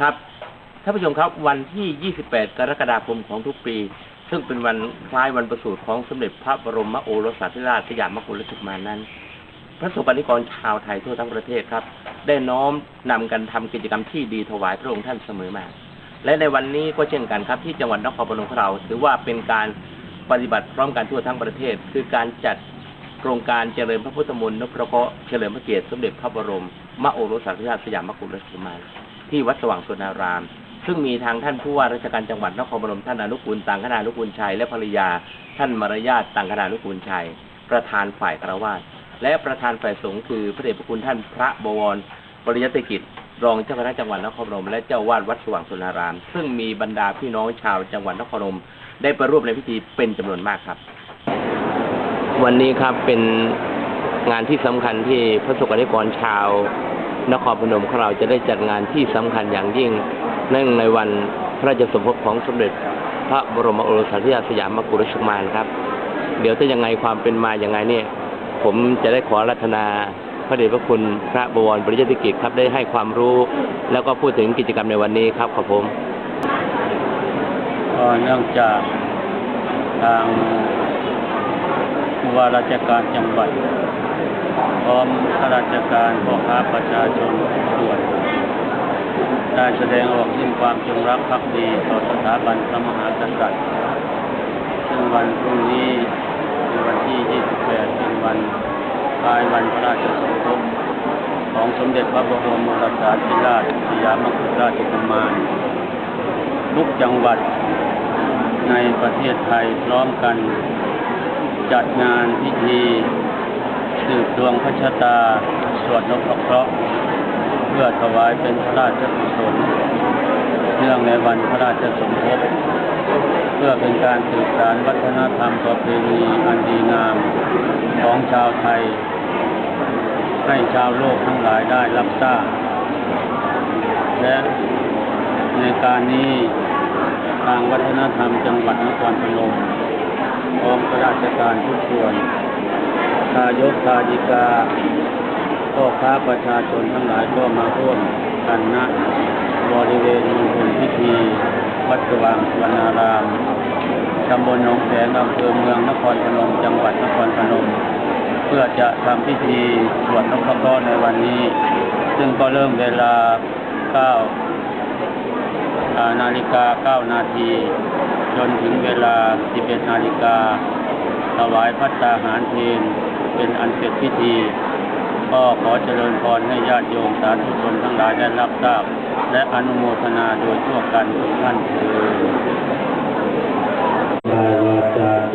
ครับท่านผู้ชมครับวันที่ 28 กรกฎาคมของทุกปี ซึ่งเป็นวันคล้ายวันประสูติของสมเด็จพระบรมโอรสาธิราชสยามกุฎราชกุมารนั้น พระสงฆ์นิกรชาวไทยทั่วทั้งประเทศครับ ได้น้อมนำกันทำกิจกรรมที่ดีถวายพระองค์ท่านเสมอมา และในวันนี้ก็เช่นกันครับ ที่จังหวัดนครพนมของเรา ถือว่าเป็นการปฏิบัติพร้อมกันทั่วทั้งประเทศ คือการจัดโครงการเจริญพระพุทธมนต์นพเคราะห์เฉลิมพระเกียรติสมเด็จพระบรมมโอรสาธิราชสยามกุฎราชกุมาร ที่วัดสว่างสุนาราม ซึ่งมีทางท่านผู้ว่าราชการจังหวัดนครพนมท่านอนุกูลตังคณานุกูลชัยและภรรยา ท่านมารยาทตังคณานุกูลชัย ประธานฝ่ายคารวาสและประธานฝ่ายสงฆ์คือพระเดชพระคุณท่านพระบวรปริยติกิจรองเจ้าคณะจังหวัดนครพนมและเจ้าวาดวัดสว่างสุนาราม ซึ่งมีบรรดาพี่น้องชาวจังหวัดนครพนมได้ไปร่วมในพิธีเป็นจำนวนมากครับ วันนี้ครับเป็นงานที่สำคัญที่พระสงฆ์นิกรชาว นครพนมของเราจะได้จัดงานที่สำคัญอย่างยิ่งเนื่องในวันพระราชสมภพของสมเด็จ พระบรมโอรสาธิราชสยามกุฎราชกุมารครับ เดี๋ยวถ้ายังไงความเป็นมาอย่างไงเนี่ยผมจะได้ขอรัตนาพระเดชพระคุณพระบวรบริยติกิจครับได้ให้ความรู้ แล้วก็พูดถึงกิจกรรมในวันนี้ครับขอบผมก็เนื่องจากทางผู้ว่าราชการจังหวัด พร้อมข้าราชการพ่อค้าประชาชนทุกส่วนได้แสดงออกถึงความจงรักภักดีต่อสถาบันพระมหากษัตริย์ ซึ่งวันพรุ่งนี้เป็นวันที่ 28 เป็นวันคล้ายวันพระราชสมภพของสมเด็จพระบรมโอรสาธิราชสยามกุฎราชกุมารทุกจังหวัดในประเทศไทยพร้อมกันจัดงานพิธี สืบดวงพระชะตา สวดนพเคราะห์เพื่อถวายเป็นพระราชกุศลเนื่องในวันพระราชสมภพเพื่อเป็นการสืบสานวัฒนธรรมประเพณีอันดีงามของชาวไทย ให้ชาวโลกทั้งหลายได้รับทราบและในการนี้ทางวัฒนธรรมจังหวัดนครพนมพร้อมข้าราชการทุกส่วน ทายกทายิกาพ่อค้าประชาชนทั้งหลายก็มาร่วมกันณบริเวณมณฑลพิธีวัดสว่างสวรรณารามตำบลหนองแสงอำเภอเมืองนครพนมจังหวัดนครพนม เพื่อจะทำพิธีสวดนพเครในวันนี้ ซึ่งก็เริ่มเวลา9านาฬิกา 9 นาที จนถึงเวลา 11 นาฬิกาถวายพัตตาหารเพลง เป็นอันเสร็จพิธี ก็ขอเจริญพรให้ญาติโยมสาธุชนทั้งหลายได้รับทราบ และอนุโมทนาโดยทั่วกันทุกท่านเถิ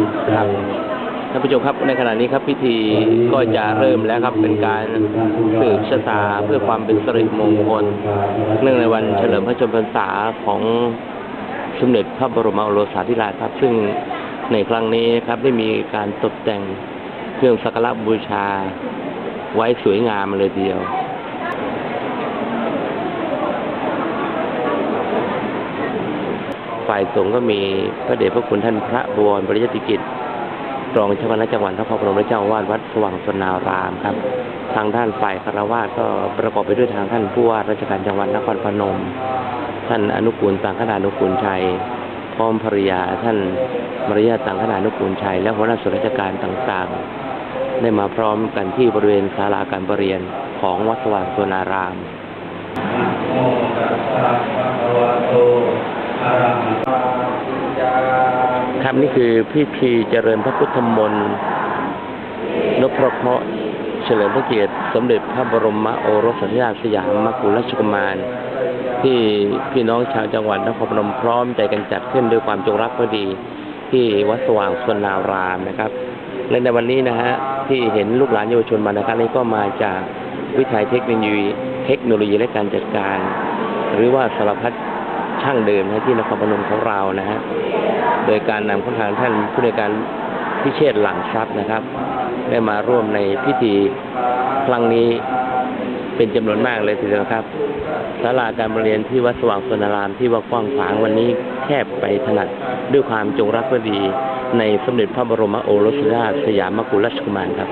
ดครับท่านผู้ชมครับในขณะนี้ครับพิธีก็จะเริ่มแล้วครับเป็นการสืบชะตาเพื่อความเป็นสิริมงคล เนื่องในวันเฉลิมพระชนมพรรษาของสมเด็จพระบรมโอรสาธิราชครับ ซึ่งในครั้งนี้ครับได้มีการตกแต่ง เครื่องสักการะบูชา ไว้สวยงามเลยทีเดียวฝ่ายสงฆ์ก็มีพระเดชพระคุณท่านพระบวรบริยติกิจรองเจ้าคณะจังหวัดนครพนมและเจ้าอาวาสวัดสว่างสนารามครับ ทางด้านฝ่ายคารวะก็ประกอบไปด้วยทางท่านผู้ว่าราชการจังหวัดนครพนม ท่านอนุกูลต่างขนานุกูลชัยพร้อมภริยาท่านมารยาต่างขนานุกูลชัยและหัวหน้าส่วนราชการต่างๆ ได้มาพร้อมกันที่บริเวณศาลาการประเรียนของวัดสว่างสนารามครับนี่คือพิธีเจริญพระพุทธมนต์นพเคระเฉลิมพระเกียรติสมเด็จพระบรมโอรสาธิราชสยามกุฎราชกุมาร ที่พี่น้องชาวจังหวัดนครพนมพร้อมใจกันจัดขึ้นด้วยความจงรักภักดี ที่วัดสว่างสนารามนะครับ และในวันนี้นะฮะที่เห็นลูกหลานเยาวชนมานะครับนี่ก็มาจากวิทยาเทคโนโลยีเทคโนโลยีและการจัดการ หรือว่าสารพัดช่างเดิมนะที่นครพนมของเรานะฮะโดยการนำของทางท่านผู้ในการพิเชษหลังทรัพย์นะครับ ได้มาร่วมในพิธีครั้งนี้ เป็นจำนวนมากเลยทีเดียวครับศาลาการรเรียนที่วัดสว่างสนารามที่ว่ากว้างขวางวันนี้แคบไปถนัดด้วยความจงรักภักดี ในสมเด็จพระบรมโอรสราชสยามกุฎราชกุมารครับ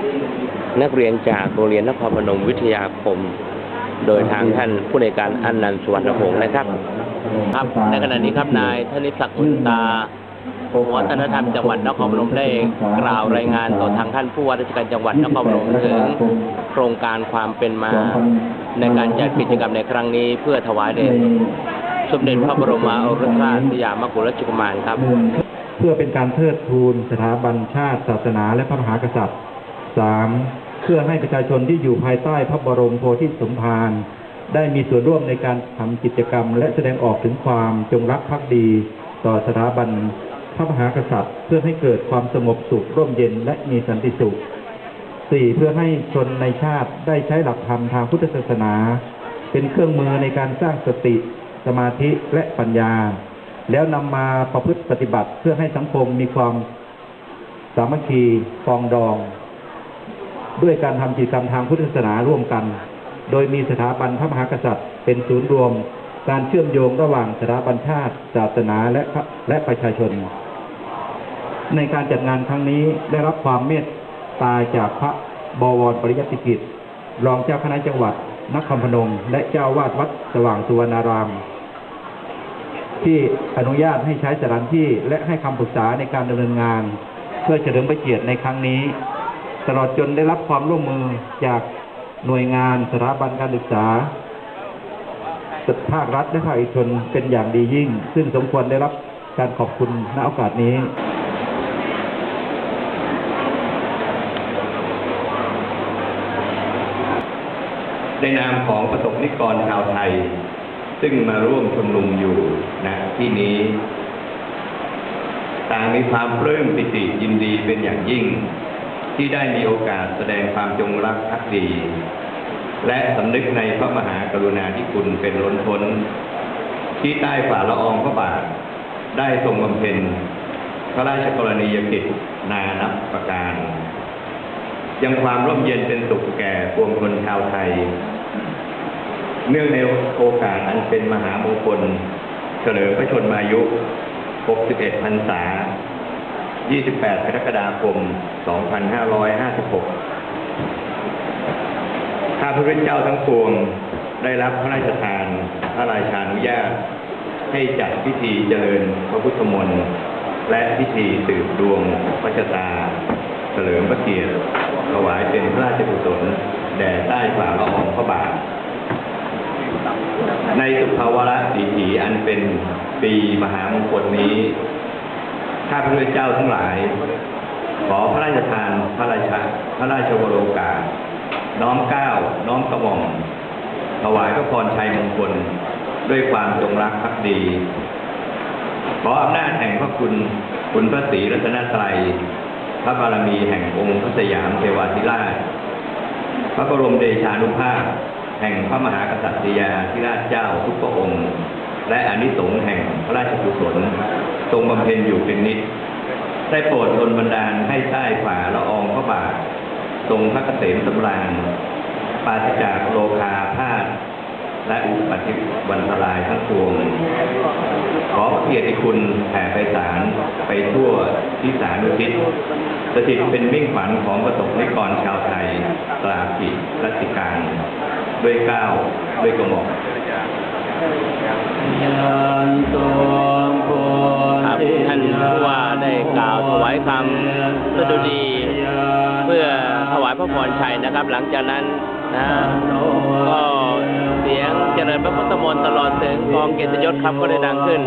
นักเรียนจากโรงเรียนนครพนมวิทยาคม โดยทางท่านผู้ในการอันนันต์สุวรรณพงศ์นะครับ ครับในขณะนี้ครับนายธนิศักดิ์อุ่นตา วัฒนธรรมจังหวัดนครพนมได้กล่าวรายงานต่อทางท่านผู้ว่าราชการจังหวัดนครพนมถึงโครงการความเป็นมาในการจัดกิจกรรมในครั้งนี้ เพื่อถวายเดชสมเด็จพระบรมโอรสาชสยามกุฎราชกุมารครับ เพื่อเป็นการเทิดทูนสถาบันชาติ ศาสนา และพระมหากษัตริย์ 3. เพื่อให้ประชาชนที่อยู่ภายใต้พระบรมโพธิสมภารได้มีส่วนร่วมในการทำกิจกรรม และแสดงออกถึงความจงรักภักดี ต่อสถาบัน ระมหากษัตริย์ เพื่อให้เกิดความสงบสุขร่มเย็นและมีสันติสุข 4. เพื่อให้ชนในชาติได้ใช้หลักธรรมทางพุทธศาสนา เป็นเครื่องมือในการสร้างสติ สมาธิและปัญญา แล้วนำมาประพฤติปฏิบัติเพื่อให้สังคมมีความสามัคคีปองดอง ด้วยการทำกิจกรรมทางพุทธศาสนาร่วมกัน โดยมีสถาบันพระมหากษัตริย์ เป็นศูนย์รวม การเชื่อมโยงระหว่างสถาบันชาติ ศาสนาและและประชาชน ในการจัดงานครั้งนี้ได้รับความเมตตาจากพระบวรปริยัติกิจ รองเจ้าคณะจังหวัดนครพนม และเจ้าวาดวัดสว่างสุวรรณาราม ที่อนุญาตให้ใช้สถานที่และให้คำปรึกษาในการดำเนินงาน เพื่อเฉลิมพระเกียรติในครั้งนี้ ตลอดจนได้รับความร่วมมือจากหน่วยงานสถาบันการศึกษาภาครัฐและภาคเอกชนเป็นอย่างดียิ่ง ซึ่งสมควรได้รับการขอบคุณณโอกาสนี้ นนามของประสบนิกรชาวไทย ซึ่งมาร่วมชุมนุมอยู่ณที่นี้ ต่างมีความปลื้มปิติยินดีเป็นอย่างยิ่ง ที่ได้มีโอกาสแสดงความจงรักภักดี และสำนึกในพระมหากรุณาธิคุณเป็นล้นพ้น ที่ใต้ฝ่าละอองพระบาทได้ทรงบำเพ็ญพระราชกรณียกิจนานับประการ ยังความร่มเย็นเป็นสุขแก่ปวงชนชาวไทย เนื่องในโอกาสอันเป็นมหามงคล เฉลิมพระชนมายุ 61 พรรษา 28 กรกฎาคม 2556 ข้าพระพุทธเจ้าทั้งปวงได้รับพระราชทาน พระราชานุญาต ให้จัดพิธีเจริญพระพุทธมนต์และพิธีสืบดวงพระชะตา เฉลิมพระเกียรติถวายเป็นพระราชกุศลแด่ใต้ฝ่าละอองพระบาท ในสุภาวระสีถีอันเป็นปีมหามงคลนี้ ข้าพระพุทธเจ้าทั้งหลาย ขอพระราชทานพระราชาพระราชวโรกาส น้อมเก้า น้อมกระหม่อมถวายพระพรชัยมงคล ด้วยความจงรักภักดี ขออำนาจแห่งพระคุณคุณพระศรีรัตนตรัย พระบารมีแห่งองค์พระสยามเทวาธิราช พระบรมเดชานุภาพ แห่งพระมหากษัตริยาธิราชเจ้าทุกพระองค์ และอนิสงส์แห่งพระราชกุศลทรงบำเพ็ญอยู่เป็นนิจได้โปรดดลบันดาลให้ใต้ฝ่าละอองพระบาท ทรงพระเกษมสำราญปราศจากโลคาพาธและอุปัติวันตรายทั้งปวง ขอเกียรติคุณแผ่ไปสารไปทั่วที่สานุทิศสถิตเป็นมิ่งฝันของประสบนิกรชาวไทยตราบิรัติการ ด้วยก้าวด้วยกระหม่อมยันตุโพครับท่านผู้ว่าได้กล่าวถวายคำสดุดีเพื่อถวายพระพรชัยนะครับ หลังจากนั้นนะก็เสียงเจริญพระพุทธมนต์ตลอดถึงกองเกียรติยศครับก็ได้ดังขึ้น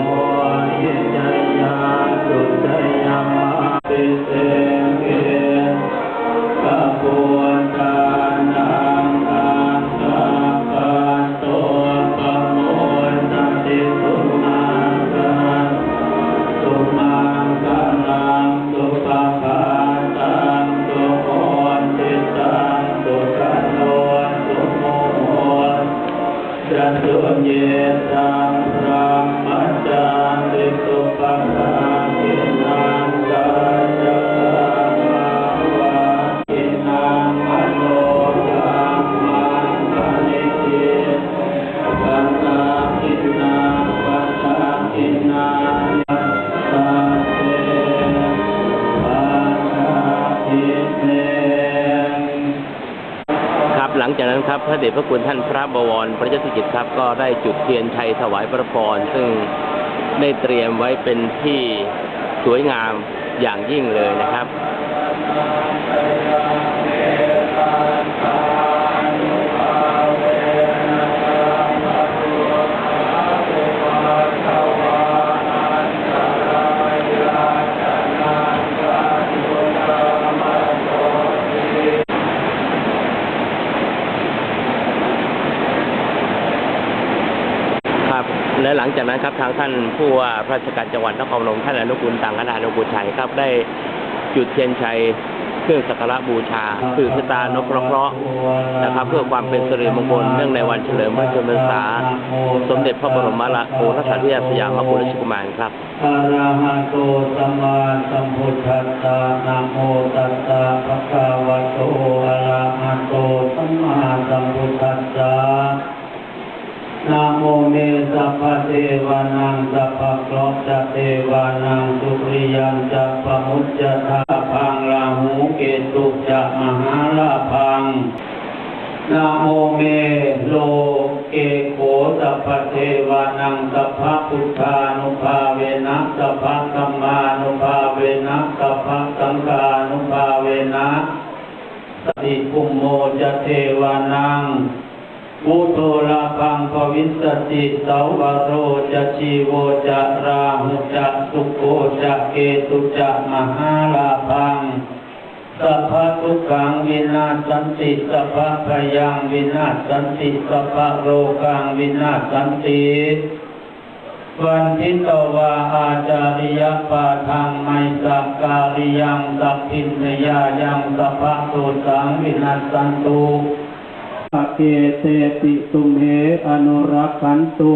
หลังจากนั้นครับพระเดชพระคุณท่านพระบวรพระเจ้าสิกิจครับ ก็ได้จุดเทียนชัยถวายพระพรซึ่งได้เตรียมไว้เป็นที่สวยงามอย่างยิ่งเลยนะครับ จากนั้นครับทางท่านผู้ว่าราชการจังหวัดนครพนมท่านอนุกุลต่างคณะอนุกุลชัยครับได้จุดเทียนชัยเครื่องสักการะบูชาสื่อสตานกเคราะห์นะครับ เพื่อความเป็นสิริมงคลเนื่องในวันเฉลิมพระชนมพรรษา สมเด็จพระบรมโอรสาธิราสยามกุฎราชกุมารครับอะระหะโตสัมมาสัมพุทธัสสะนะโมตัสสะภะคะวะโตอะระหะโตสัมมาสัมพุทธัสสะ นะโมเนสัพพเทวานังสัพพะโลกจะเทวานังสุริยันจะปมุจจทาพังราหูเกตุจะมหาลาพังนะโมเมโลเกโขสัพพเทวานังสัพพพุทธานุภาเวนะสัพพธัมมานุภาเวนะสัพพสังฆานุภาเวนะสติภูมโมจะเทวานัง มุโทลาพังภวิสติสาวโรจะชีโวจะราหุจะสุโกจะเกตุจะมหาลาพังสัพพะทุกังวินาศสันติสัพพะพยังวินาศสันติสัพพะโรกังวินาศสันติวันทิตวาอาจาริยปาทางไมสักการิยังสัพพินยายังสัพพะโตสังวินาศสันตุ ปะเกเตติตุมเหอนุรักขันตุ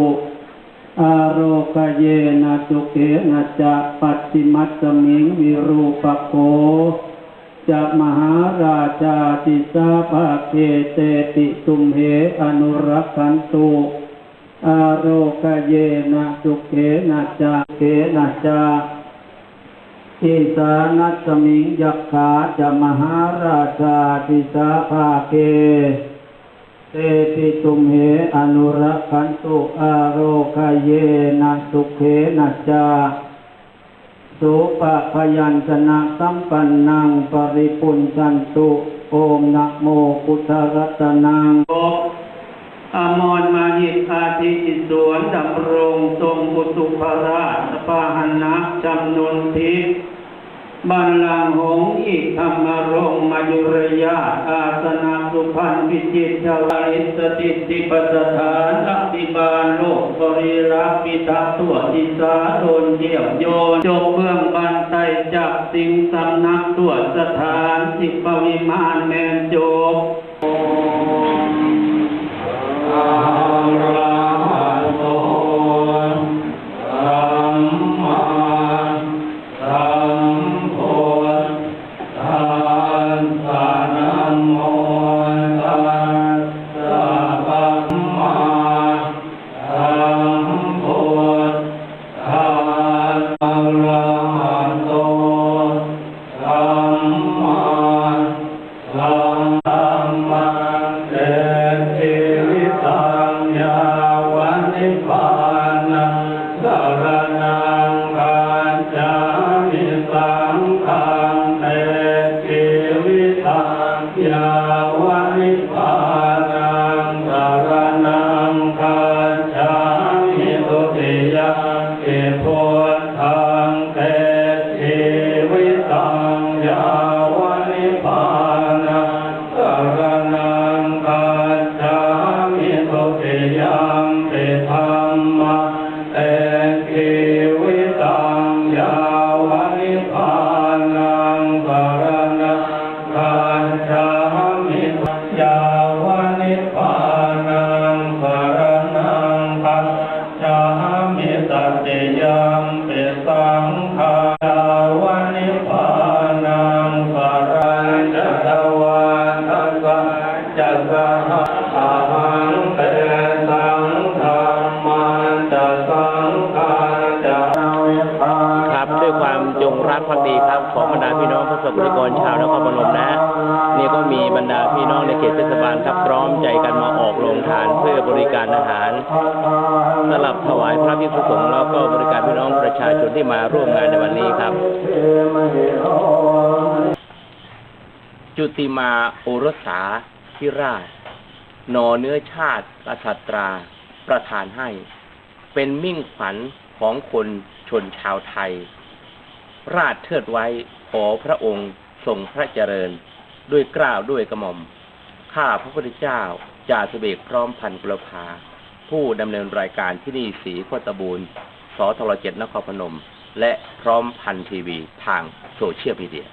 อารคเยนะสุเกนะจะปัจจิมัสสมิงวิรูปโกจะมหาราชาติสาภาเกเตติตุมเหอนุรักขันตุอารคเยนะสุเขนะจาเขนะจาอิสานัสมิงยักขาจะมหาราชาติสาภาเก เตติตุมเหอนุรักันตุอารคเยนะสุเขนะจาสุปะพยัญชนะสัมปันนังปริปุญจันตุโอมนะโมพุทธรัตนังอมรมาหิตอาทิจิตสวนดำรงทรงบุตุภราชปาหนะจำนวนทิพย์ บันลังหงอีกธรรมรงมายุรยาอาสนาสุพันธ์วิจิตชาวลิสติติปสถานอัติบาลโลกบริรักปิทักษ์ตัวทิสาโดนเยี่ยมโยนจบเบื้องบันไตจับสิงสำนักตัวสถานสิปวิมานแมนโจบ จัตตาอาหังเตสังธรรมันจะสังฆาจะเวทาครับด้วยความจงรักภักดีครับของบรรดาพี่น้องพระสงฆ์นิกรชาวนครพนมนะ นี่ก็มีบรรดาพี่น้องในเขตเทศบาลครับพร้อมใจกันมาออกโรงทานเพื่อบริการอาหารสลับถวายพระภิกษุสงฆ์แล้วก็บริการพี่น้องประชาชนที่มาร่วมงานในวันนี้ครับ จุติมาโอรสา ธิราชนอเนื้อชาติกษัตราประทานให้ เป็นมิ่งขวัญของคนชนชาวไทย ราชเทิดไว้ขอพระองค์ทรงพระเจริญด้วยกล้าวด้วยกระหม่อม ข้าพระพุทธเจ้าจ่าสเบกพร้อมพันกุลภา ผู้ดำเนินรายการที่นี่สีโคตบูรณ์สทรเจ็ดนครพนม และพร้อมพันทีวีทางโซเชียลมีเดีย